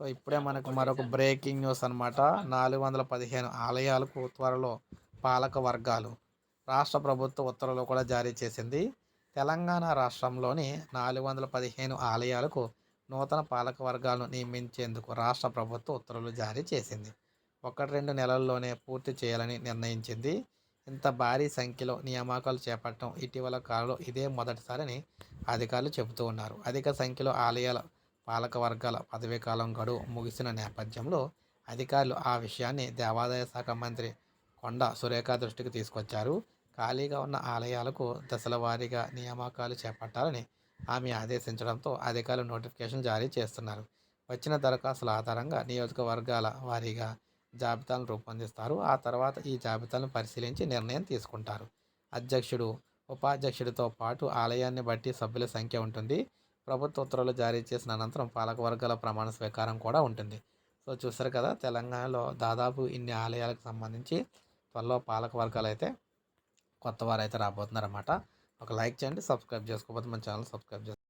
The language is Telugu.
సో ఇప్పుడే మనకు మరొక బ్రేకింగ్ న్యూస్ అనమాట నాలుగు వందల పదిహేను ఆలయాలకు త్వరలో పాలక వర్గాలు రాష్ట్ర ప్రభుత్వ ఉత్తర్వులు కూడా జారీ చేసింది. తెలంగాణ రాష్ట్రంలోని నాలుగు వందల పదిహేను ఆలయాలకు నూతన పాలక వర్గాలను నియమించేందుకు రాష్ట్ర ప్రభుత్వ ఉత్తర్వులు జారీ చేసింది. ఒకటి రెండు నెలల్లోనే పూర్తి చేయాలని నిర్ణయించింది. ఇంత భారీ సంఖ్యలో నియామకాలు చేపట్టడం ఇటీవల కాలంలో ఇదే మొదటిసారని అధికారులు చెబుతూ ఉన్నారు. అధిక సంఖ్యలో ఆలయాల పాలక వర్గాల పదవీ కాలం గడువు ముగిసిన నేపథ్యంలో అధికారులు ఆ విషయాన్ని దేవాదాయ శాఖ మంత్రి కొండ సురేఖ దృష్టికి తీసుకొచ్చారు. ఖాళీగా ఉన్న ఆలయాలకు దశల వారీగా నియామకాలు చేపట్టాలని ఆమె ఆదేశించడంతో అధికారులు నోటిఫికేషన్ జారీ చేస్తున్నారు. వచ్చిన దరఖాస్తుల ఆధారంగా నియోజకవర్గాల వారీగా జాబితాను రూపొందిస్తారు. ఆ తర్వాత ఈ జాబితాను పరిశీలించి నిర్ణయం తీసుకుంటారు. అధ్యక్షుడు ఉపాధ్యక్షుడితో పాటు ఆలయాన్ని బట్టి సభ్యుల సంఖ్య ఉంటుంది. ప్రభుత్వ ఉత్తర్వులు జారీ చేసిన అనంతరం పాలకవర్గాల ప్రమాణ స్వీకారం కూడా ఉంటుంది. సో చూసారు కదా తెలంగాణలో దాదాపు ఇన్ని ఆలయాలకు సంబంధించి త్వరలో పాలకవర్గాలు అయితే కొత్త వారు అయితే రాబోతున్నారన్నమాట. ఒక లైక్ చేయండి సబ్స్క్రైబ్ చేసుకోకపోతే మన ఛానల్ సబ్స్క్రైబ్ చేసుకోండి